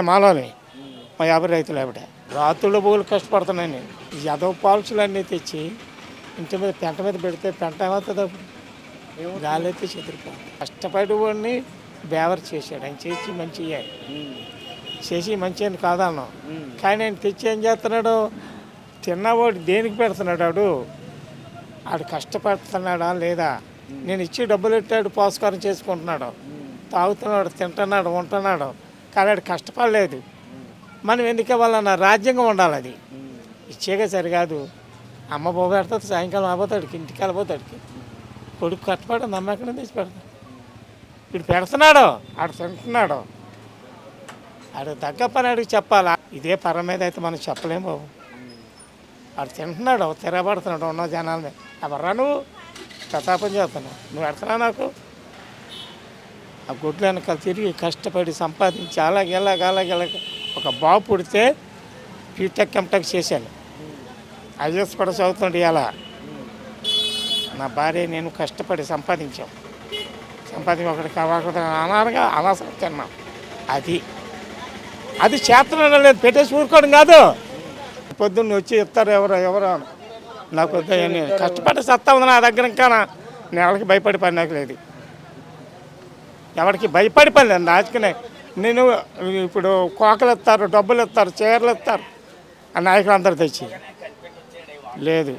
మాలోని. మా యాభై రైతులు ఆవిడ. రాత్రులు బోలు కష్టపడుతున్నాను నేను యదవ పాలసీలు అన్నీ తెచ్చి ఇంటి మీద పెంట మీద పెడితే పెంట ఏమవుతుంది? అప్పుడు గాలి అయితే చెదిరిపోతుంది. కష్టపడి వాడిని బేవర్ చేశాడు. ఆయన చేసి మంచి చేసి మంచి అని కాదన్నాం కానీ ఆయన తెచ్చి ఏం చేస్తున్నాడు? తిన్నవాడు దేనికి పెడుతున్నాడు ఆడు ఆడు కష్టపడుతున్నాడా లేదా? నేను ఇచ్చి డబ్బులు పెట్టాడు పోస్కారం చేసుకుంటున్నాడు. తాగుతున్నాడు తింటున్నాడు ఉంటున్నాడు. కానీ కష్టపడలేదు. మనం ఎందుకు ఇవ్వాలన్న రాజ్యంగా ఉండాలి అది. ఇచ్చేగా సరికాదు. అమ్మ బాబు సాయంకాలం అయిపోతాడు ఇంటికి వెళ్ళిపోతాడికి కొడుకు కష్టపడి నమ్మకం తీసి పెడతాడు? వీడు పెడుతున్నాడు ఆడు తింటున్నాడు. ఆడు తగ్గ పని అడిగి చెప్పాలా? ఇదే పరం మీద అయితే మనం చెప్పలేము బాబు. ఆడు తింటున్నాడు తిరగబడుతున్నాడు ఉన్న జనాల మీద ఎవర్రా నువ్వు? ప్రతాపం చేస్తున్నావు. నువ్వు పెడుతున్నావు నాకు? ఆ గుడ్ల వెనక తిరిగి కష్టపడి సంపాదించి అలాగే అలాగ అలాగే ఎలాగ ఒక బాబు పుడితే పీటెక్ ఎంటెక్ చేశాను. ఐఎస్ కూడా చదువుతుండే ఎలా నా భార్య నేను కష్టపడి సంపాదించాం. సంపాదించి ఒకటి కావాలనుకుంటే అనాలుగా అనవసరం తిన్నాం. అది. అది చేస్తున్నాడు లేదు పెట్టేసి ఊరుకోవడం కాదు. పొద్దున్న వచ్చి ఇస్తారు ఎవరో ఎవరో. నాకు కష్టపడి సత్తా ఉంది నా దగ్గర ఇంకా నేను వాళ్ళకి భయపడి పని నాకు లేదు. ఎవరికి భయపడి పని దాచుకునే నేను ఇప్పుడు కోకలు ఇస్తారు డబ్బులు ఇస్తారు చీరలు ఇస్తారు ఆ నాయకులు అందరు తెచ్చి. లేదు.